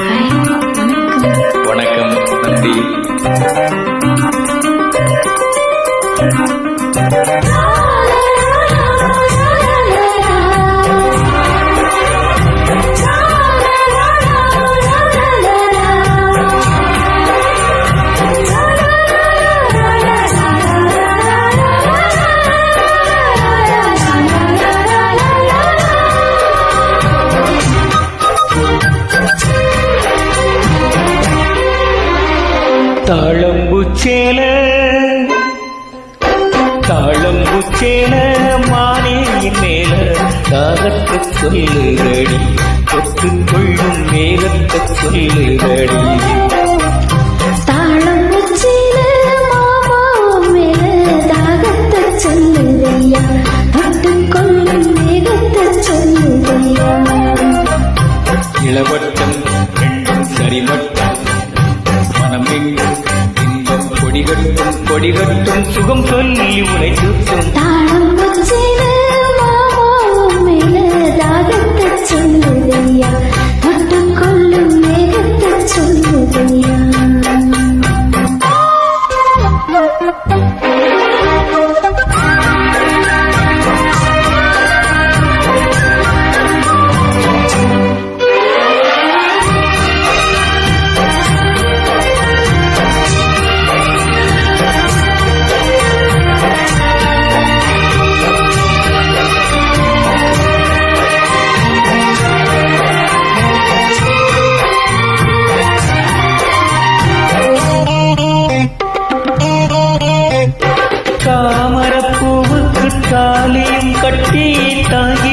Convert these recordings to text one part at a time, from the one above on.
Bye. தாழம்புச்சேல தாழம்புச்சேல மானியின் மேல. தாகத்து சொல்லுதடி கொத்துக்கொள்ளும் மேலத்தை சொல்லுதடி. வானம் எங்கும் இன்பம் கொடிகட்டும் கொடிகட்டும் சுகம் சொல்லி உனை சுற்றும் estoy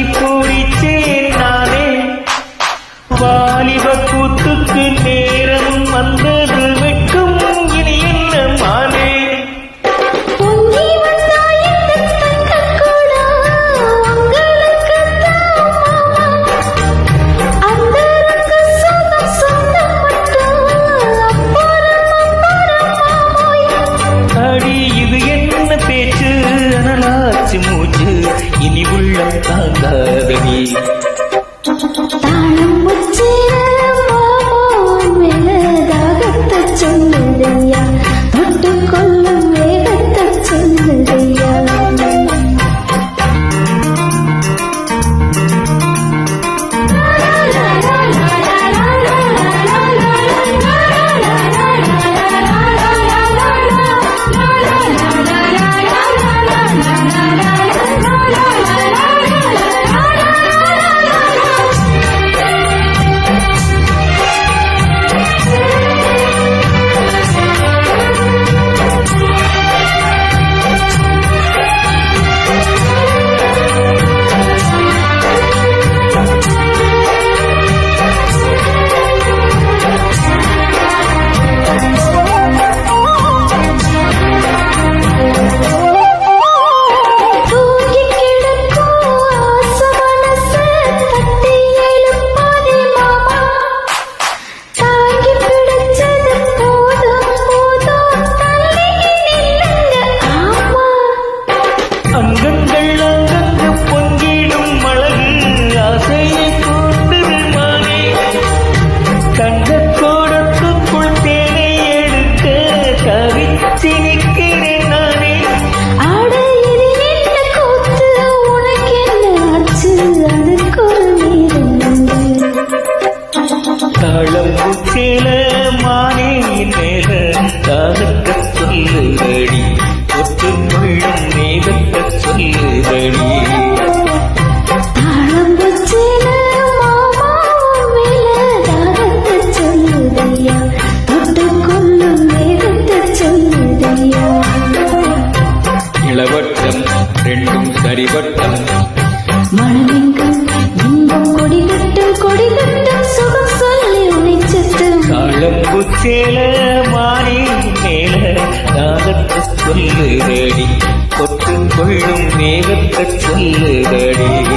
மேல மானே மேல தாகத்த சொல்லுதடி. ஒத்து முள்ளும் மேகத்த சொல்லுதடி. இளவட்டம் ரெண்டும் சரிவட்டம். மனமே கேள மாறி மேல. நாகத்தை சொல்லுதடி கொற்றும் கொள்ளும் மேகத்தை சொல்லுதடி